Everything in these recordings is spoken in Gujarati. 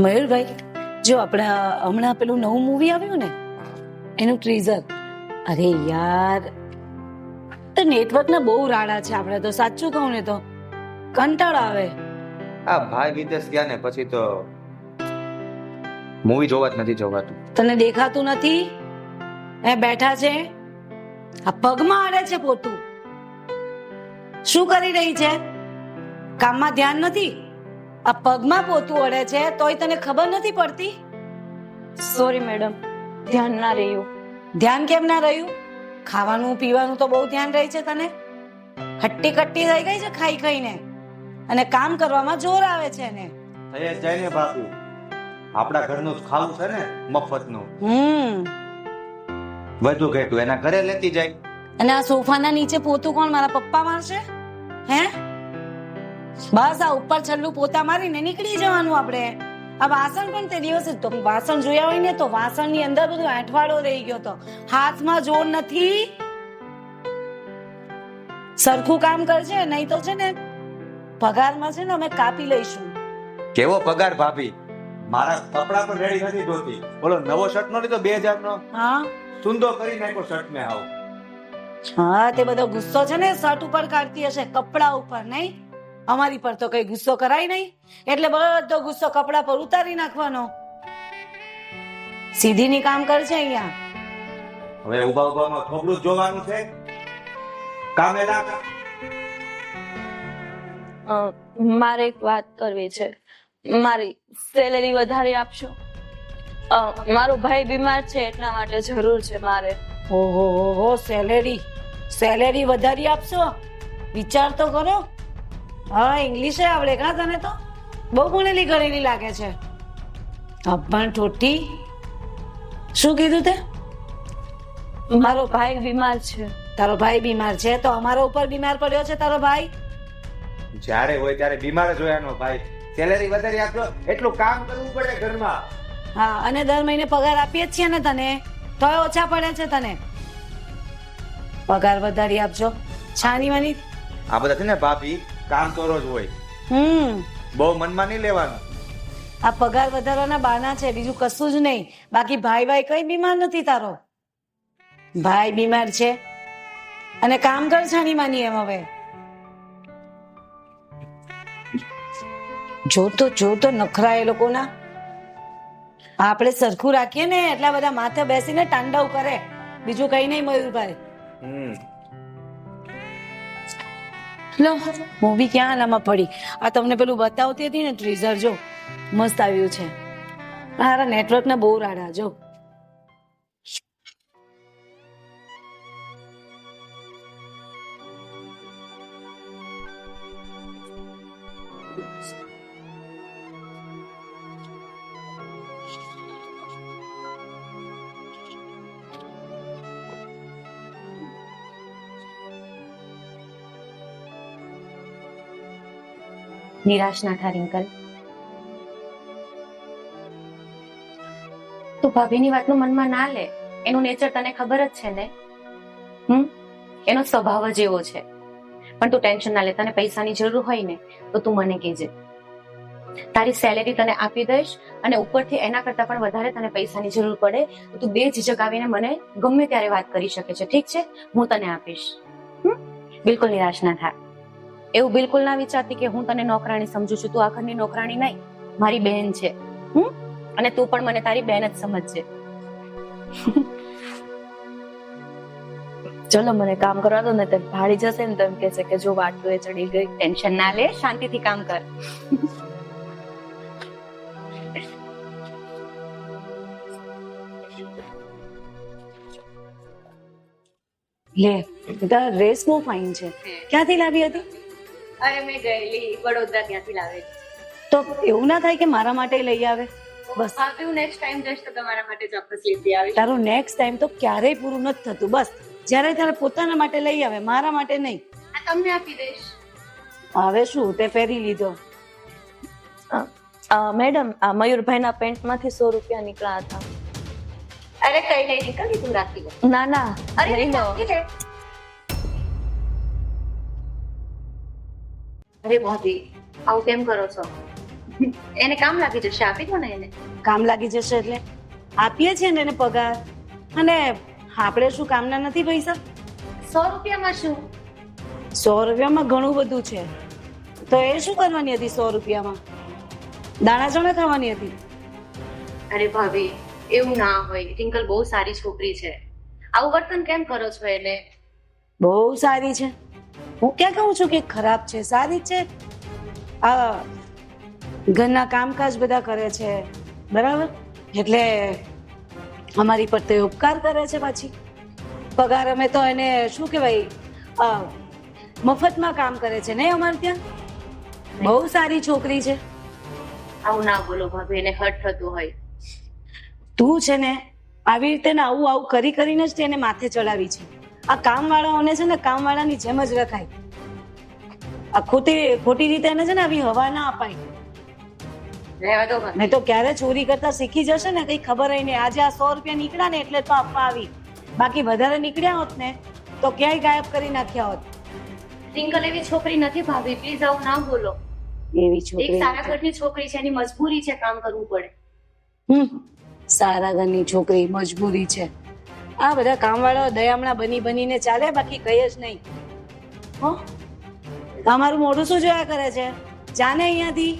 મયુરભાઈ જો આપણે હમણાં પેલું નવું મૂવી આવ્યું ને એનું ટ્રીઝર અરે યાર તો નેટવર્ક ના બહુ રાડા છે આપણે તો સાચું કહું ને તો. કંટાળો આવે. આ ભાઈ વિદેશ ગયા ને પછી તો મૂવી જોવા જ નથી જોવાતું. તને દેખાતું નથી? એ બેઠા છે? આ પગમાં આડે છે પોતું. શું કરી રહી છે? કામમાં ધ્યાન નથી? આ પગમાં પોતું અડે છે તોય તને ખબર નથી પડતી? સોરી મેડમ ધ્યાન ના રહ્યું. ધ્યાન કેમ ના રહ્યું? ખાવાનું પીવાનું તો બહુ ધ્યાન રહી છે તને? હટ્ટી કટ્ટી થઈ ગઈ છે ખાઈ ખાઈને. અને કામ કરવામાં જોર આવે છે ને થઈ જાય ને બાપુ. આપણા ઘરનું ખાવું છે ને મફતનું. હમ. વધુ ઘેટું એના ઘરે લેતી જાય. અને આ સોફાના નીચે પોતું કોણ મારા પપ્પા મારશે? હે? બસ આ ઉપર છલ્લું પોતા મારીને નીકળી જવાનું આપણે. આ વાસણ પણ તે દિવસે તો વાસણ જોયા હોય ને તો વાસણની અંદર બધું આઠવાડો રહી ગયો તો. હાથમાં જોર નથી. સરખું કામ કરજે નહીં તો છે ને પગારમાં છે ને અમે કાપી લઈશું. કેવો પગાર ભાભી? મારા કપડા પણ રેડી નથી ધોતી. બોલો નવો શર્ટ નો લીધો બે હજાર નો? હા. સુંદો કરી નાખ્યો શર્ટ ને આવ. હા તે બધો ગુસ્સો છે ને શર્ટ ઉપર કાઢતી હશે કપડા ઉપર નહીં? અમારી પર તો કઈ ગુસ્સો કરાય નહીં. એટલે બધો ગુસ્સો કપડા પર ઉતારી નાખવાનો. સીધીની કામ કર છે અહીંયા. હવે ઊભા ઉભામાં થોબડું જોવાનું છે. કામે ના અ, મારે એક વાત કરવી છે. મારી સેલેરી વધારે આપશો? અ, મારો ભાઈ બીમાર છે એટલા માટે જરૂર છે મારે. ઓહો હો સેલેરી સેલેરી વધારી આપશો? વિચાર તો કરો. હા ઇંગ્લિશે આવડે કા તને તો? બહુ ભણેલી ગણેલી લાગે છે. પણ ઠોઠી શું કીધું તે? મારો ભાઈ બીમાર છે. તારો ભાઈ બીમાર છે? તો અમારા ઉપર બીમાર પડ્યો છે તારો ભાઈ? જ્યારે હોય ત્યારે બીમાર જ હોય એનો ભાઈ. સેલેરી વધારી આપજો એટલું કામ કરવું પડે ઘરમાં. હા અને દર મહિને પગાર આપીએ જ છીએ ને તને. તો ઓછા પડે છે તને. પગાર વધારી આપજો. છાની માની આ બધા છે ને ભાભી? કામ તો રોજ હોય. હમ. બહુ મનમાં નહીં લેવાનું. આ પગાર વધારવાના બાના છે બીજું કશું જ નહીં. બાકી ભાઈ ભાઈ કઈ બીમાર નથી તારો? ભાઈ બીમાર છે. અને કામ કર છાની માની એમ હવે. જોતો જોતો નખરા એ લોકોના. આપણે સરખું રાખીએ ને એટલા બધા માથે બેસીને તાંડવ કરે. બીજું કઈ નહીં મયુરભાઈ. હમ. લો મૂવી ક્યાં આલામાં પડી? આ તમને પેલું બતાવતી હતી ને ટ્રીઝર જો. મસ્ત આવ્યું છે. મારા નેટવર્કને બહુ રાડા જો. નિરાશ ના થા રિંકલ. તું ભાભીની વાતનું મનમાં ના લે. એનું નેચર તને ખબર જ છે ને? હમ? એનો સ્વભાવ જ એવો છે. પણ તું ટેન્શન ના લે, તને પૈસાની જરૂર હોય ને, તો તું મને કહેજે. તારી સેલેરી તને આપી દઈશ અને ઉપરથી એના કરતા પણ વધારે તને પૈસાની જરૂર પડે, તો તું બે ઝીઝક આવીને મને ગમે ત્યારે વાત કરી શકે છે. ઠીક છે? હું તને આપીશ. બિલકુલ નિરાશ ના થા એવું બિલકુલ ના વિચારતી કે હું તને નોકરાણી સમજુ છું તું આ ઘરની નોકરાણી નહીં મારી બહેન છે. હમ? અને તું પણ મને તારી બહેન જ સમજજે. ચલો મને કામ કરવા દો ને તે ભાડી જશે ને તો એમ કહેશે કે જો વાટલું એ ચડી ગઈ. ટેન્શન ના લે શાંતિથી કામ કર. લે તારા ડ્રેસ બહુ ફાઇન છે. ક્યાંથી લાવી હતી? અરે મેં ગયેલી વડોદરા ત્યાંથી લાવેલી. તો એવું ના થાય કે મારા માટે લઈ આવે? બસ. હું નેક્સ્ટ ટાઈમ જઈશ તો તમારા માટે ચોક્કસ લેતી આવી તારું નેક્સ્ટ ટાઈમ તો ક્યારેય પૂરું નથી થતું. બસ. જ્યારે તારે પોતાના માટે લઈ આવે મારા માટે નહીં. આ તમને આપી દઈશ. હવે શું? તે પહેરી લીધો. મેડમ આ મયુરભાઈના પેન્ટમાંથી સો રૂપિયા નીકળ્યા હતા. અરે કઈ નહીં નીકળી તું રાખી ના ના. અરે લઈ લો. અરે ભાભી આવું કેમ કરો છો? એને કામ લાગી જશે? આપી દો ને એને. કામ લાગી જશે એટલે આપીએ છીએ ને એને પગાર. અને આપણે શું કામના નથી પૈસા? સો રૂપિયામાં શું? સો રૂપિયામાં ઘણું બધું છે. તો એ શું કરવાની હતી સો રૂપિયામાં? દાણા ચણા ખાવાની હતી? અરે ભાભી એવું ના હોય. ટિંકલ બહુ સારી છોકરી છે. આવું વર્તન કેમ કરો છો એને? બહુ સારી છે. હું ક્યાં કહું છું કે ખરાબ છે સારી છે? આ ઘરના કામકાજ બધા કરે છે બરાબર? એટલે અમારી પર તે ઉપકાર કરે છે પાછી. પગાર અમે તો એને શું કહેવાય મફતમાં કામ કરે છે નહીં અમારે ત્યાં? બહુ સારી છોકરી છે. આવું ના બોલો ભાભી એને હર્ટ થતું હોય. તું છે ને આવી રીતે ને આવું આવું કરી કરીને જ તેને માથે ચડાવી છે. આ કામવાળાઓને છે ને કામવાળાની જેમ જ રખાય. આ ખોટી ખોટી રીતે એને છે ને આવી હવા ના અપાય. નહીં તો ક્યારે ચોરી કરતા શીખી જશે ને કઈ ખબર નહીં આજે આ સો રૂપિયા નીકળ્યા ને એટલે તો આપવા આવી. બાકી વધારે નીકળ્યા હોત ને તો ક્યાંય ગાયબ કરી નાખ્યા હોત. ટિંકલ એવી છોકરી નથી ભાભી પ્લીઝ આવું ના બોલો. એવી એક છોકરી સારા ઘરની છોકરી છે એની મજબૂરી છે કામ કરવું પડે. હમ. સારા ઘરની છોકરી મજબૂરી છે. આ બધા કામવાળા દયામણા બની બનીને ચાલે, બાકી કઈ જ નહીં. હો? તમારું મોઢું શું જોયા કરે છે? જાને અહીંયાથી?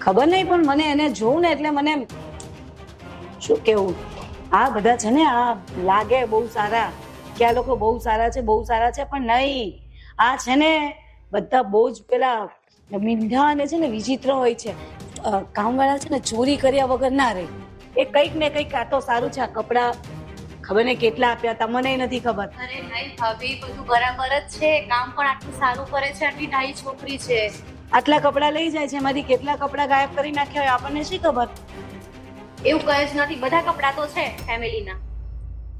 ખબર નહીં, પણ મને એને જોઉં ને એટલે મને શું કેવું? આ બધા છે ને, આ લાગે બહુ સારા કે આ લોકો બહુ સારા છે, બહુ સારા છે, પણ નહીં. આ છે ને, બધા બહુ જ પેલા મીંઢા અને છે ને વિચિત્ર હોય છે. કામવાળા છે ને, ચોરી કર્યા વગર ના રહે. એ કંઈક ને કંઈક આ તો સારું છે આ કપડા. ખબર ને કેટલા આપ્યા હતા મને નથી ખબર. અરે નહીં ભાભી બધું બરાબર જ છે. કામ પણ આટલું સારું કરે છે આટલી ડાઈ છોકરી છે. આટલા કપડા લઈ જાય છે એમાંથી કેટલા કપડા ગાયબ કરી નાખ્યા હોય આપણને શી ખબર? એવું કહે જ નથી બધા કપડાં તો છે ફેમિલીના.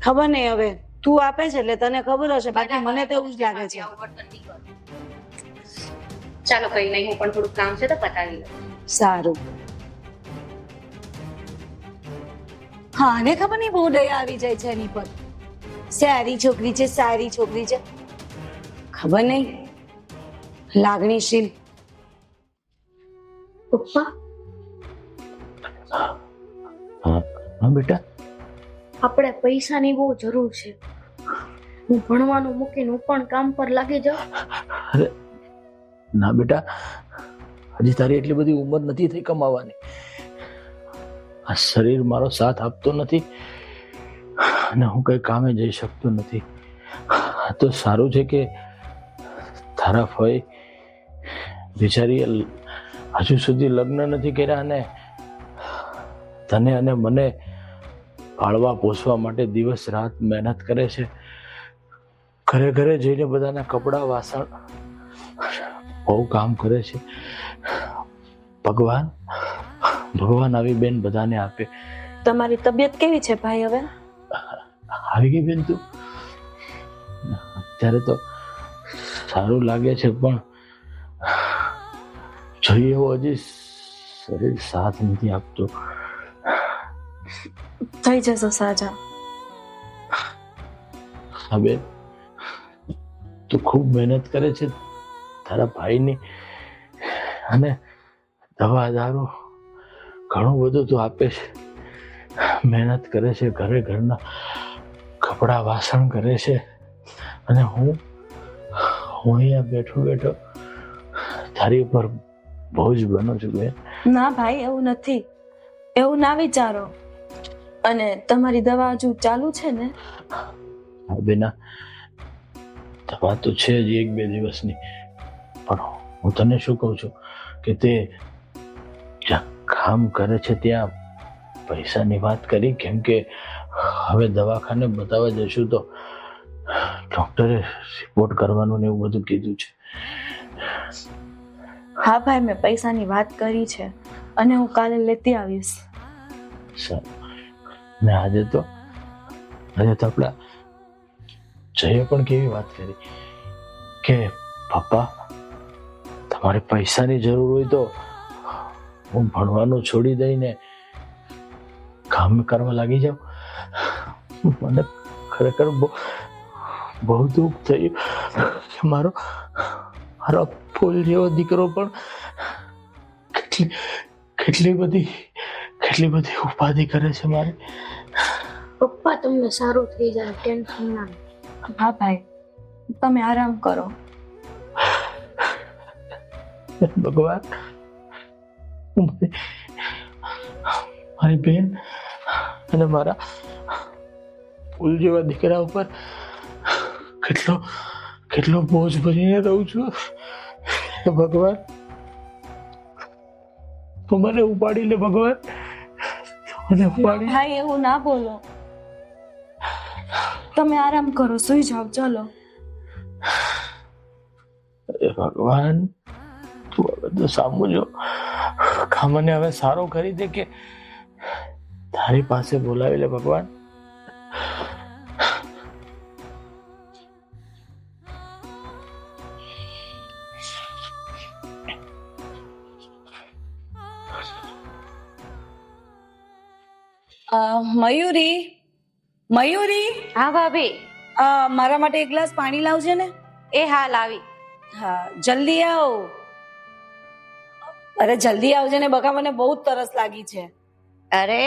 ખબર નહીં હવે. તું આપે છે એટલે તને ખબર હશે બાકી મને તો એવું જ લાગે છે. ચાલો કઈ નહીં હું પણ થોડું કામ છે તો પતાવી લઉં. સારું. હા અને ખબર નહીં બહુ દયા આવી જાય છે એની પર. સારી છોકરી છે સારી છોકરી છે. ખબર નહીં. લાગણીશીલ. પપ્પા? હા હા બેટા? આપણે પૈસાની બહુ જરૂર છે. હું ભણવાનું મૂકીને હું પણ કામ પર લાગી જાઉં. ના બેટા. હજી તારી એટલી બધી ઉંમર નથી થઈ કમાવાની. આ શરીર મારો સાથ આપતો નથી અને હું કઈ કામે જઈ શકતો નથી. તો સારું છે કે તારા ફઈ બિચારીએ હજુ સુધી લગ્ન નથી કર્યા અને તને અને મને પાળવા પોસવા માટે દિવસ રાત મહેનત કરે છે. ઘરે ઘરે જઈને બધાના કપડાં વાસણ બહુ કામ કરે છે. ભગવાન ભગવાન આવી બેન બધાને આપે. તમારી તબિયત કેવી છે ભાઈ હવે? આવી ગઈ બેન તું અત્યારે તો સારું લાગે છે પણ જોઈએ એવો હજી શરીર સાથ નથી આપતું. થઈ જશો સાજા. હા બેન તું ખૂબ મહેનત કરે છે તારા ભાઈની અને દવા દારૂ ઘણું બધું તો આપે છે. મહેનત કરે છે ઘરે ઘરના કપડાં વાસણ કરે છે. અને હું હું અહીંયા બેઠો બેઠો તારી ઉપર બોજ બનો છું બેન. ના ભાઈ એવું નથી. એવું ના વિચારો. અને તમારી દવા હજુ ચાલુ છે ને? હા બેના દવા તો છે જ એક બે દિવસની. પણ હું તને શું કહું છું કે તે કામ કરે છે ત્યાં પૈસાની વાત કરી કેમ કે હવે દવાખાને બતાવવા જશું તો ડોક્ટરે રિપોર્ટ કરવાનું ને એવું બધું કીધું છે. હા ભાઈ મેં પૈસાની વાત કરી છે અને હું કાલે લેતી આવીશ. સારું. ને આજે તો આજે તો આપણા જયે પણ કેવી વાત કરી કે પપ્પા તમારે પૈસાની જરૂર હોય તો હું ભણવાનું છોડી દઈને કામ કરવા લાગી જાઉં? મને ખરેખર બહુ બહુ દુઃખ થયું. કે મારો મારો ફૂલ જેવો દીકરો પણ કેટલી કેટલી બધી કેટલી બધી ઉપાધિ કરે છે મારે. પપ્પા તમને સારું થઈ જાય ટેન્શન ના હા ભાઈ. તમે આરામ કરો. ભગવાન. મારી બેન અને મારા ફૂલ જેવા દીકરા ઉપર કેટલો કેટલો બોજ ભરીને રહું છું. ભગવાન તું મને ઉપાડી લે ભગવાન. મને ઉપાડી ભાઈ એવું ના બોલો. તમે આરામ કરો સુઈ જાઓ ચલો. ભગવાન તું હવે તો સામું જો મને હવે સારો કરી દે કે તારી પાસે બોલાવી લે ભગવાન. અ, મયુરી? મયુરી? હા ભાભી. મારા માટે એક ગ્લાસ પાણી લાવજે ને. એ હાલ આવી હા જલ્દી આવ. અરે જલ્દી આવજે ને બકા મને બહુ જ તરસ લાગી છે. અરે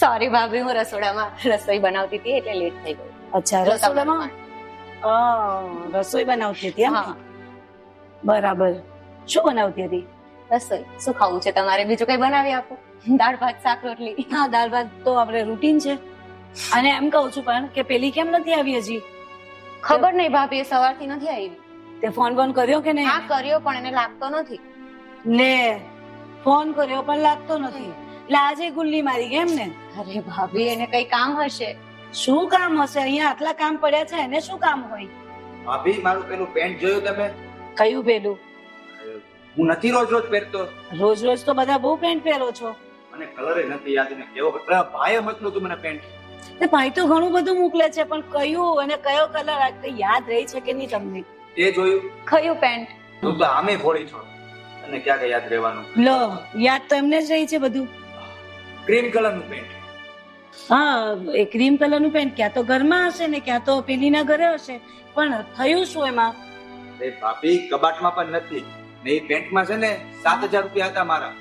સોરી ભાભી હું રસોડામાં રસોઈ બનાવતી હતી એટલે લેટ થઈ ગયું અચ્છા રસોડામાં? રસોઈ બનાવતી હતી હા. બરાબર. શું બનાવતી હતી? રસોઈ. શું ખાવું છે તમારે? બીજું કઈ બનાવી આપો. દાળ ભાત શાક રોટલી. હા દાળ ભાત તો આપણે રૂટીન છે. અને એમ કહું છું પણ કે પેલી કેમ નથી આવી હજી? ખબર નહીં ભાભી એ સવારથી નથી આવી. તે ફોન બોન કર્યો કે હા નહીં કર્યો પણ એને લાગતો નથી. લે ફોન કર્યો પણ લાગતો નથી. એટલે આજે ગુલ્લી મારી કેમ ને અરે ભાભી એને કઈ કામ હશે? શું કામ હશે? અહીંયા આટલા કામ પડ્યા છે એને શું કામ હોય? ભાભી મારું પેલું પેન્ટ જોયું તમે? કયું પેલું? હું નથી રોજ રોજ પહેરતો. રોજ રોજ તો બધા બહુ પેન્ટ પહેરો છો. મને કલર નથી યાદ ને કેવો પેલા ભાઈએ મોકલું તું મને પેન્ટ. તે ભાઈ તો ઘણું બધું મોકલે છે પણ કયું અને કયો કલર આ યાદ રહી છે કે નહીં તમને? એ જોયું. કયું પેન્ટ? તું તો આમે ભોળી છો. અને ક્યાં ક્યાં યાદ રહેવાનું? લો યાદ તો એમને જ રહી છે બધું. ક્રીમ કલરનું પેન્ટ. હા એ ક્રીમ કલરનું પેન્ટ ક્યાં તો ઘરમાં હશે ને ક્યાં તો પેલીના ઘરે હશે. પણ થયું શું એમાં? એ ભાભી કબાટમાં પણ નથી. ને એ પેન્ટમાં છે ને સાત હજાર રૂપિયા હતા મારા.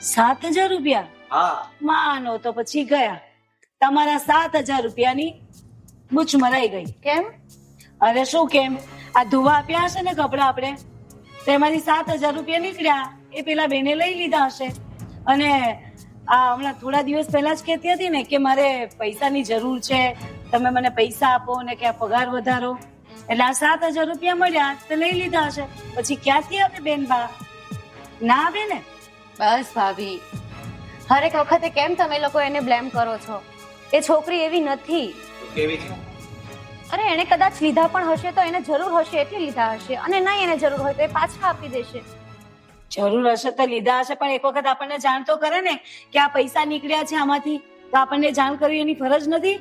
સાત હજાર રૂપિયા? હા. માનો તો પછી ગયા. તમારા સાત હજાર રૂપિયાની બુચ મરાઈ ગઈ. કેમ? અરે શું કેમ? આ ધોવા આપ્યા હશે ને કપડા આપણે? તેમાંથી સાત હજાર રૂપિયા નીકળ્યા. એ પેલા બેને લઈ લીધા હશે. અને આ હમણાં થોડા દિવસ પહેલા જ કહેતી હતી ને કે મારે પૈસાની જરૂર છે. તમે મને પૈસા આપો ને કે આ પગાર વધારો. એટલે આ સાત હજાર રૂપિયા મળ્યા તો લઈ લીધા હશે. પછી ક્યાંથી આવે બેન બા? ના આવે ને? બસ ભાભી. હરેક વખતે કેમ તમે લોકો એને બ્લેમ કરો છો? એ છોકરી એવી નથી. તું કેવી છે? અરે એને કદાચ લીધા પણ હશે તો એને જરૂર હશે એટલે લીધા હશે. અને નહીં એને જરૂર હોય તો એ પાછા આપી દેશે. જરૂર હશે તો લીધા હશે પણ એક વખત આપણને જાણ તો કરે ને કે આ પૈસા નીકળ્યા છે આમાંથી. તો આપણને જાણ કરવી એની ફરજ નથી?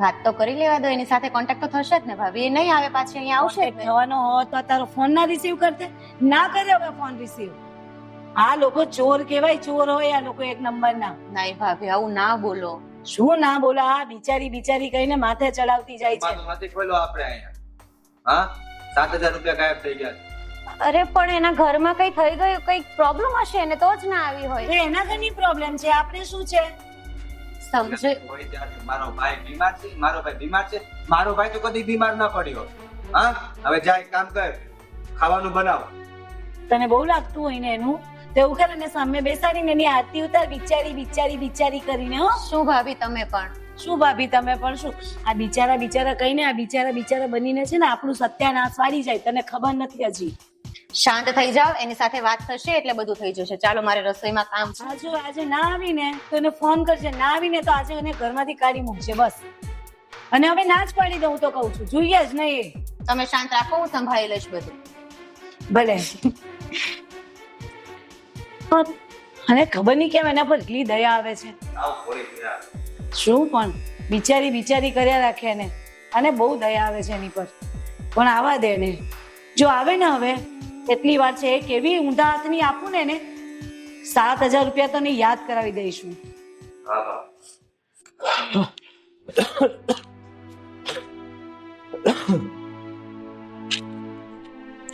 વાત તો કરી લેવા દો એની સાથે કોન્ટેક્ટ તો થશે જ ને ભાભી. એ નહીં આવે પાછી અહીંયા આવશે. થવાનો હોત તો તારો ફોન ના રિસીવ કરતે ના કરે હવે ફોન રિસીવ આ લોકો ચોર કહેવાય ચોર હોય આ લોકો એક નંબર ના. નહીં ભાભી આવું ના બોલો. શું ના બોલા? આ બિચારી બિચારી કહીને માથે ચડાવતી જાય છે. માથું નથી આપણે અહીંયા. હા? સાત હજાર રૂપિયા ગાયબ થઈ ગયા અરે પણ એના ઘરમાં કઈ થઈ ગયું? કઈ પ્રોબ્લેમ હશે? એને તો જ ના આવી હોય. એના ઘરની પ્રોબ્લેમ છે. આપણે શું છે? સમજે. મારો ભાઈ બીમાર છે. મારો ભાઈ બીમાર છે. મારો ભાઈ તો કદી બીમાર ના પડ્યો. હા? હવે જા એક કામ કર. ખાવાનું બનાવ. તને બહુ લાગતું હોય ને એનું? તો એવું કરે ને સામે બેસાડીને એની આરતી ઉતાર બિચારી બિચારી બિચારી કરીને હો. શું ભાભી તમે પણ? શું ભાભી તમે પણ શું? આ બિચારા બિચારા કહીને આ બિચારા બિચારા બનીને છે ને આપણું સત્યાનાશ વાળી જાય તને ખબર નથી હજી. શાંત થઈ જાઓ એની સાથે વાત થશે એટલે બધું થઈ જશે. ચાલો મારે રસોઈમાં કામ છે. જો આજે ના આવીને તો એને ફોન કરજે. ના આવીને તો આજે એને ઘરમાંથી કાઢી મૂકજે બસ. અને હવે ના જ પાડી દઉં તો કહું છું. જોઈએ જ નહીં તમે શાંત રાખો હું સંભાળી લઈશ બધું. ભલે. અને ખબર નહીં કેમ એના પર એટલી દયા આવે છે. શું પણ બિચારી બિચારી કર્યા રાખે એને. અને બહુ દયા આવે છે એની પર. પણ આવા દે ને જો આવે ને હવે એટલી વાર છે એક એવી ઊંધા હાથની આપું ને એને સાત હજાર રૂપિયા તો યાદ કરાવી દઈશું.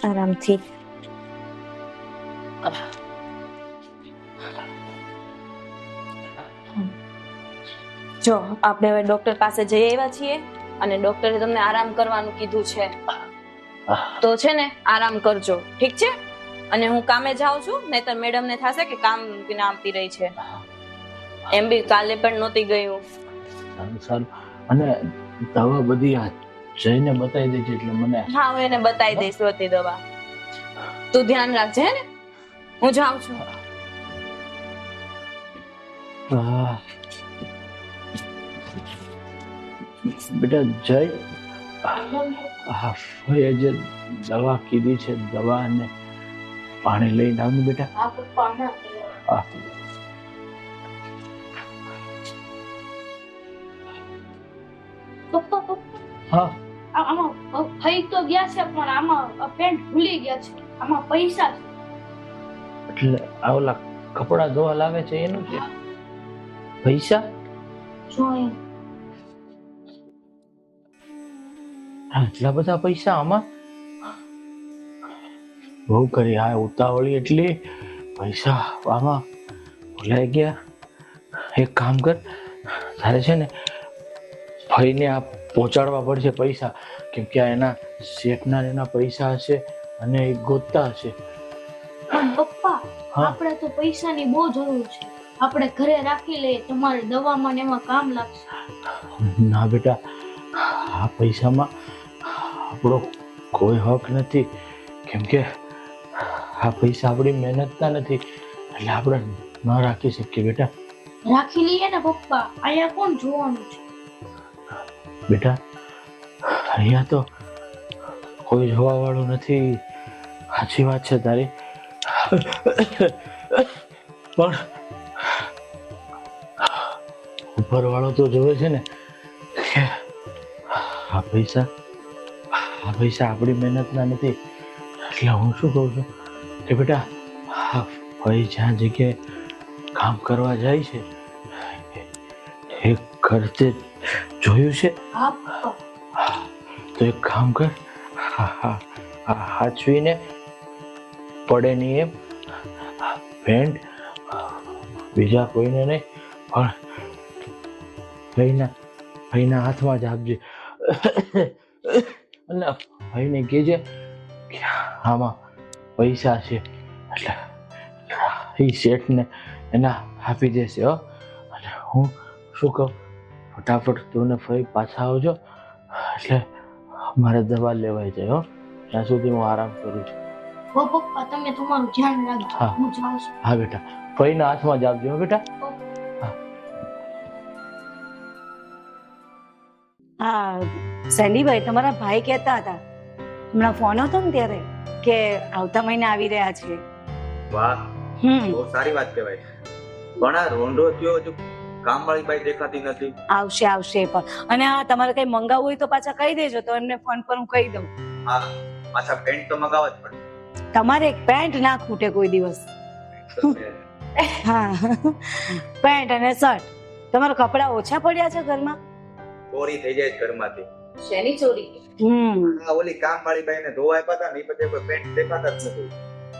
આરામથી. જો આપણે હવે ડોક્ટર પાસે જઈ આવ્યા છીએ અને ડોક્ટરે તમને આરામ કરવાનું કીધું છે. તો છે ને આરામ કરજો. ઠીક છે? અને હું કામે જાઉં છું નહીતર મેડમ ને થશે કે કામ મૂકીને આવતી રહી છે. એમ બી કાલે પણ નહોતી ગયું. સારું સારું. અને દવા બધી આ જઈને બતાવી દેજે એટલે મને હા હું એને બતાવી દઈશ બધી દવા. તું ધ્યાન રાખજે ને? હું જાઉં છું. આહ. બેટા જય. હા જે દવા કીધી છે દવા અને પાણી લઈને આવને બેટા. હા આમાં થઈ તો ગયા છે પણ આમાં પેન્ટ ભૂલી ગયા છે. આમાં પૈસા છે. એટલે આ ઓલા કપડા ધોવા લાવે છે એનું છે પૈસા? આટલા બધા પૈસા આમાં? બહુ કરી આ ઉતાવળી એટલે. પૈસા આમાં ભૂલાઈ ગયા. એક કામ કર તારે છે ને ભાઈને આ પહોંચાડવા પડશે પૈસા. કેમ કે આ એના શેઠના એના પૈસા હશે અને એ ગોતતા હશે. પપ્પા આપણે તો પૈસાની બહુ જરૂર છે. આપણે ઘરે રાખી લઈએ તમારે દવામાં ને એમાં કામ લાગશે. ના બેટા આ પૈસામાં આપણો કોઈ હક નથી. કેમ કે આ પૈસા આપણી મહેનતના નથી. એટલે આપણે ન રાખી શકીએ બેટા. રાખી લઈએ ને પપ્પા. અહીંયા કોણ જોવાનું છે? બેટા અહીંયા તો કોઈ જોવા વાળું નથી. સાચી વાત છે તારી. પણ ઉપર વાળો તો જોવે છે ને આ પૈસા આ પૈસા આપણી મહેનતના નથી. એટલે હું શું કહું છું કે બેટા આ ભાઈ જ્યાં જગ્યાએ કામ કરવા જાય છે એ ખર્ચે જોયું છે? તો એક કામ કર હા હા હા હાચવીને પડે નહીં એમ. પેન્ટ બીજા કોઈને નહીં પણ ભાઈના ભાઈના હાથમાં જ આપજે. અને ભાઈને કહેજે કે આમાં પૈસા છે. એટલે એ શેઠને એના આપી દેશે હો. અને હું શું કહું? ફટાફટ તું ફરી પાછા આવજો. એટલે મારે દવા લેવાઈ જાય હો. ત્યાં સુધી હું આરામ કરું છું. હો પપ્પા તમે તમારું ધ્યાન રાખજો. હા. જાઉં છું. હા બેટા. ફઈના હાથમાં જ આપજો હો બેટા. હા. સેન્ડીભાઈ તમારા ભાઈ કહેતા હતા. હમણાં ફોન હતો ને ત્યારે કે આવતા મહિને આવી રહ્યા છે. વાહ હમ. બહુ સારી વાત કહેવાય. પણ આ રોંડો થયો હજુ કામવાળી બાઈ દેખાતી નથી. આવશે આવશે પણ. અને હા તમારે કઈ મંગાવવું હોય તો પાછા કહી દેજો તો એમને ફોન પર હું કહી દઉં. હા પાછા પેન્ટ તો મંગાવવા જ પડે. તમારે એક પેન્ટ ના ખૂટે કોઈ દિવસ. હા. પેન્ટ અને શર્ટ તમારા કપડા ઓછા પડ્યા છે ઘરમાં? ચોરી થઈ જાય ઘરમાંથી. શેની ચોરી? હમ. ઓલી કામવાળી બાઈને ધોવા આપ્યા હતા ને એ પછી કોઈ પેન્ટ દેખાતા જ નથી.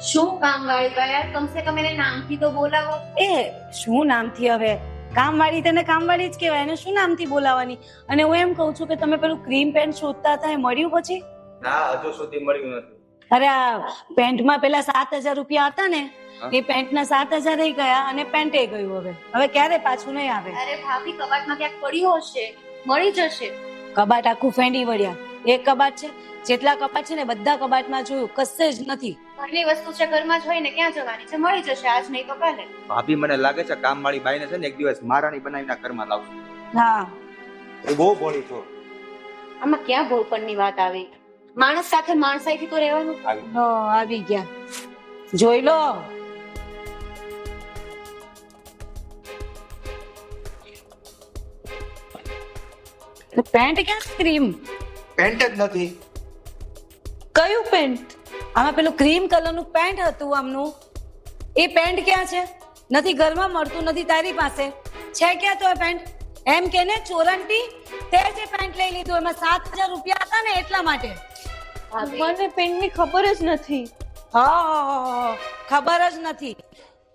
શું કામ વાળી યાર કમસે કમ એને નામથી તો બોલાવો. એ શું નામથી હવે? કામવાળી તને કામવાળી જ કહેવાય. એને શું નામથી બોલાવાની અને હું એમ કહું છું કે તમે પેલું ક્રીમ પેન્ટ શોધતા હતા એ મળ્યું પછી? ના હજુ સુધી મળ્યું નથી. અરે આ પેન્ટમાં પેલા સાત હજાર રૂપિયા હતા ને. એ પેન્ટના સાત હજાર થઈ ગયા અને પેન્ટ એ ગયું હવે. હવે ક્યારે પાછું નહીં આવે? અરે ભાભી કબાટમાં ક્યાંક પડ્યું હશે. મળી જશે. કબાટ આખું ફેંડી વળ્યા. એક કબાટ છે જેટલા કબાટ છે ને બધા કબાટમાં જોયું કશે જ નથી. ઘરની વસ્તુ છે ઘરમાં જ હોય ને ક્યાં જવાની છે? મળી જશે આજ નહીં તો કાલે. ભાભી મને લાગે છે કામ વાળી બાઈને છે ને એક દિવસ મહારાણી બનાવીને ઘરમાં લાવશું. હા. એ બહુ ભોળી છો. આમાં ક્યાં ભોળપણની વાત આવી? માણસ સાથે માણસાઈથી તો રહેવાનું. આવી. આવી ગયા. જોઈ લો. પેન્ટ ક્યાં ક્રીમ? પેન્ટ જ નથી. કયું પેન્ટ? આમાં પેલું ક્રીમ કલરનું પેન્ટ હતું આમનું. એ પેન્ટ ક્યાં છે? નથી ઘરમાં મળતું નથી તારી પાસે. છે ક્યાં તો પેન્ટ? એમ કે ને ચોરંટી તે જે પેન્ટ લઈ લીધું. એમાં સાત હજાર રૂપિયા હતા ને એટલા માટે. મને પેન્ટની ખબર જ નથી. હા. ખબર જ નથી.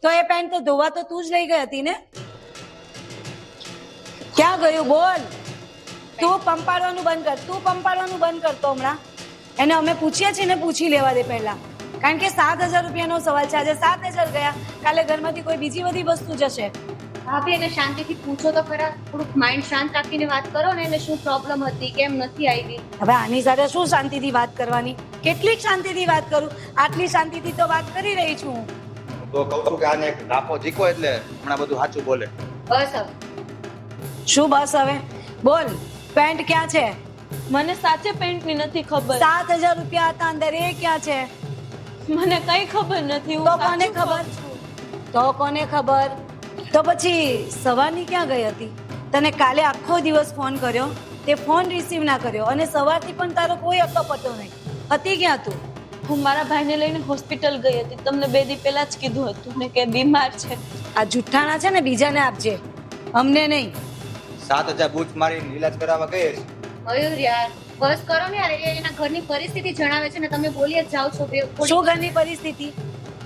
તો એ પેન્ટ તો ધોવા તો તું જ લઈ ગઈ હતી ને? ક્યાં ગયું? બોલ. તું પંપાડવાનું બંધ કર તું પંપાડવાનું બંધ કરતો હમણાં. એને અમે પૂછીએ છીએ ને પૂછી લેવા દે પહેલા. કારણ કે સાત હજાર રૂપિયાનો સવાલ છે આજે સાત હજાર ગયા. કાલે ઘરમાંથી કોઈ બીજી બધી વસ્તુ જશે. ભાભી એને શાંતિથી પૂછો તો ખરા. થોડુંક માઇન્ડ શાંત રાખીને વાત કરો ને એને શું પ્રોબ્લેમ હતી કેમ નથી આવી? હવે આની સાથે શું શાંતિથી વાત કરવાની? કેટલીક શાંતિથી વાત કરું? આટલી શાંતિથી તો વાત કરી રહી છું. હું. તો કહું છું કે આને એક લાફો જીકો એટલે હમણાં બધું સાચું બોલે. બસ હવે. શું બસ હવે? બોલ. પેન્ટ ક્યાં છે? મને સાચે પેન્ટની નથી ખબર. સાત હજાર રૂપિયા હતા અંદર એ ક્યાં છે? મને કઈ ખબર નથી તો કોને ખબર? તો કોને ખબર? તો પછી સવારની ક્યાં ગઈ હતી? તને કાલે આખો દિવસ ફોન કર્યો? તે ફોન રિસીવ ના કર્યો અને સવારથી પણ તારો કોઈ અતો પતો નહીં. હતી ક્યાં તું? હું મારા ભાઈને લઈને હોસ્પિટલ ગઈ હતી. તમને બે દી પહેલા જ કીધું હતું ને કે બીમાર છે. આ જુઠ્ઠાણા છે ને બીજાને આપજે. અમને નહીં. સાત હજાર બૂચ મારીને ઈલાજ કરાવવા ગયે છે. મયુર યાર બસ કરો ને યાર એ એના ઘરની પરિસ્થિતિ જણાવે છે ને તમે બોલી જ જાઓ છો બે શું ઘરની પરિસ્થિતિ?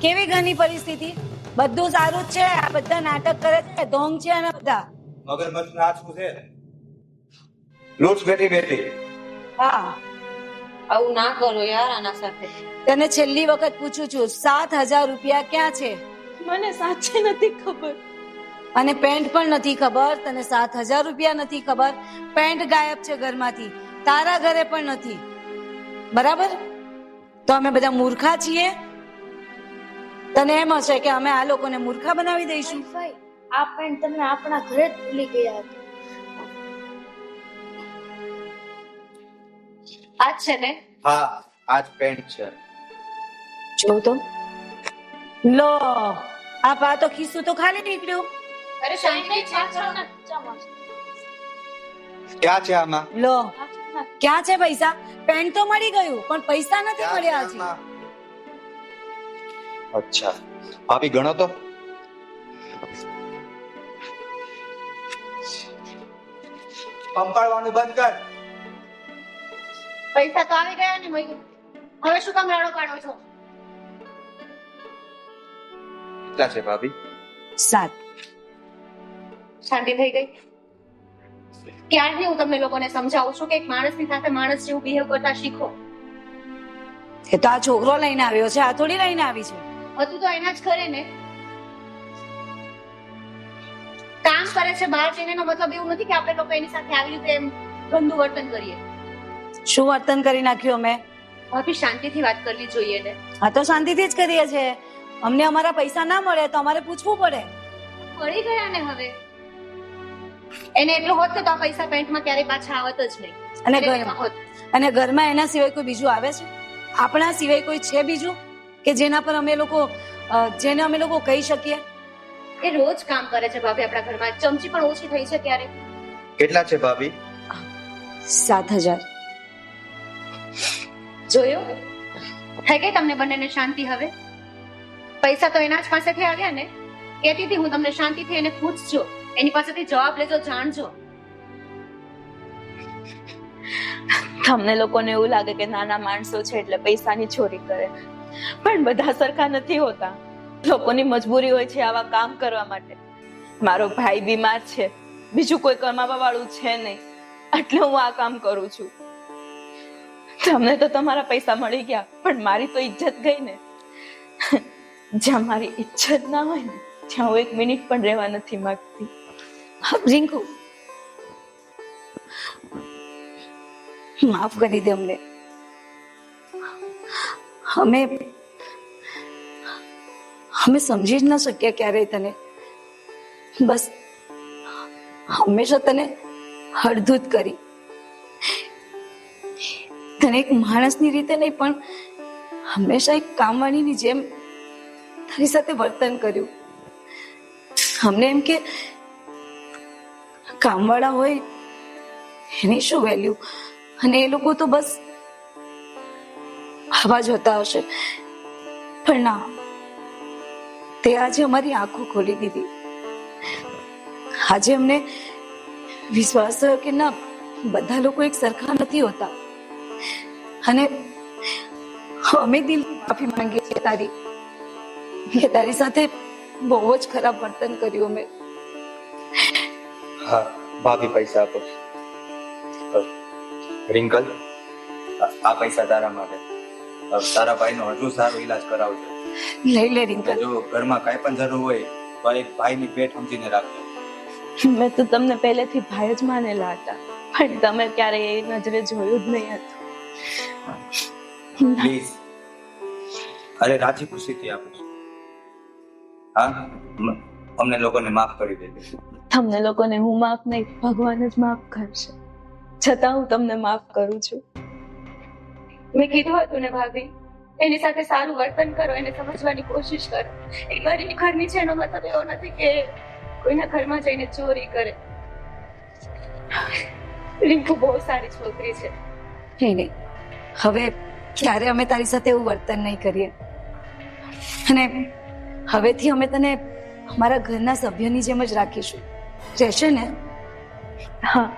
કેવી ઘરની પરિસ્થિતિ? બધું સારું જ છે આ બધા નાટક કરે છે ધોંગ છે અને બધા. મગરમચ્છ ના શું છે? લૂંટ બેટી બેટી હા. આવું ના કરો યાર આના સાથે. તને છેલ્લી વખત પૂછું છું સાત હજાર રૂપિયા ક્યાં છે? મને સાચે નથી ખબર. અને પેન્ટ પણ નથી ખબર તને સાત હજાર રૂપિયા નથી ખબર. પેન્ટ ગાયબ છે ઘરમાંથી તારા ઘરે પણ નથી. બરાબર? તો અમે બધા મૂર્ખા છીએ? તને એમ હશે કે અમે આ લોકોને મૂર્ખા બનાવી દઈશું? ભાઈ આ પેન્ટ તમને આપણા ઘરે જ ભૂલી ગયા હતા. આ છે ને? હા આજ પેન્ટ છે. જો તો. લો આ પા તો ખિસ્સું તો ખાલી નીકળ્યું. અરે ક્યાં છે આમાં? લો. ક્યાં છે પૈસા? પેન્ટ તો મળી ગયું પણ પૈસા નથી મળ્યા હજી. અચ્છા. ભાભી ગણો તો. પંપાળવાનું બંધ કર. પૈસા તો આવી ગયા ને મયુર. હવે શું કામ રાડો પાડો છો? કેટલા છે ભાભી? સાત. શાંતિ થઈ ગઈ. ક્યારથી હું તમને લોકોને સમજાવું છું કે એક માણસની સાથે માણસ જેવું બિહેવ કરતા શીખો. એ તો આ છોકરો લઈને આવ્યો છે આ થોડી લઈને આવી છે. હતું તો એના જ ખરે ને. કામ કરે છે બહાર જઈને એનો મતલબ એવું નથી કે આપણે લોકો એની સાથે આવી રીતે એમ ગંદુ વર્તન કરીએ. શું વર્તન કરી નાખ્યું અમે? ભાભી શાંતિથી વાત કરવી જોઈએ ને. આ તો શાંતિથી જ કરીએ છે અમને અમારા પૈસા ના મળે તો અમારે પૂછવું પડે. મળી ગયા ને હવે. એને એટલું હોત તો આ પૈસા પેન્ટમાં ક્યારેય પાછા આવત જ નહીં. અને ઘરમાં. અને ઘરમાં એના સિવાય કોઈ બીજું આવે છે? આપણા સિવાય કોઈ છે બીજું? કે જેના પર અમે લોકો જેને અમે લોકો કહી શકીએ? એ રોજ કામ કરે છે ભાભી આપણા ઘરમાં. ચમચી પણ ઓછી થઈ છે ત્યારે કેટલા છે ભાભી? સાત હજાર. જોયું? થઈ ગઈ તમને બંનેને શાંતિ હવે? પૈસા તો એના જ પાસેથી આવ્યા ને? કહેતી હતી હું તમને શાંતિથી એને પૂછજો. એની પાસેથી જવાબ લેજો, જાણજો. તમને લોકોને એવું લાગે કે નાના માણસો છે એટલે પૈસાની ચોરી કરે. પણ બધા સરખા નથી હોતા. લોકોની મજબૂરી હોય છે આવા કામ કરવા માટે. મારો ભાઈ બીમાર છે. બીજું કોઈ કમાવા વાળું છે નહીં. એટલે હું આ કામ કરું છું. તમને તો તમારા પૈસા મળી ગયા, પણ મારી તો ઇજ્જત ગઈ ને. જ્યાં મારી ઇજ્જત ના હોય ને, ત્યાં હું એક મિનિટ પણ રહેવા નથી માંગતી. રિંકુ. માફ કરી દે અમને. અમે અમે સમજી જ ન શક્યા ક્યારેય તને. બસ, હંમેશા તને હળધૂત કરી. તને એક માણસની રીતે નહીં, પણ હંમેશા એક કામવાળીની જેમ તારી સાથે વર્તન કર્યું. અમને એમ કે કામવાળા હોય, એની શું વેલ્યુ અને એ લોકો તો બસ આવા જ હશે. પણ ના, તે આજે અમારી આંખો ખોલી દીધી. આજે અમને વિશ્વાસ થયો કે ના, બધા લોકો એક સરખા નથી હોતા. અને અમે દિલ માફી માંગીએ છીએ તારી. કે તારી સાથે બહુ જ ખરાબ વર્તન કર્યું અમે. હા ભાભી પૈસા આપો. રિંકલ આ પૈસા તારા માટે. તારા ભાઈનો હજુ સારો ઈલાજ કરાવજો. લઈ લે રિંકલ. જો ઘરમાં કાંઈ પણ જરૂર હોય તો એક ભાઈની પેટ સમજીને રાખજો. મેં તો તમને પહેલેથી ભાઈ જ માનેલા હતા પણ તમે ક્યારેય એ નજરે જોયું જ નહીં હતું. પ્લીઝ. અરે રાજી ખુશીથી આપું છું. હા? અમને લોકોને માફ કરી દેજો. તમને લોકોને હું માફ નહીં, ભગવાન જ માફ કરશે. છતાં હું તમને માફ કરું છું. મેં કીધું હતું ને ભાભી, એની સાથે સારું વર્તન કરો, એને સમજવાની કોશિશ કરો. એ ગરીબ ઘરની છે, એનો મતલબ એવો નથી કે કોઈના ઘરમાં જઈને ચોરી કરે. રિંકુ બહુ સારી છોકરી છે. નહીં નહીં. હવે ક્યારે અમે તારી સાથે એવું વર્તન નહીં કરીએ? અને હવેથી અમે તને અમારા ઘરના સભ્યની જેમ જ રાખીશું. રહેશે ને? હા.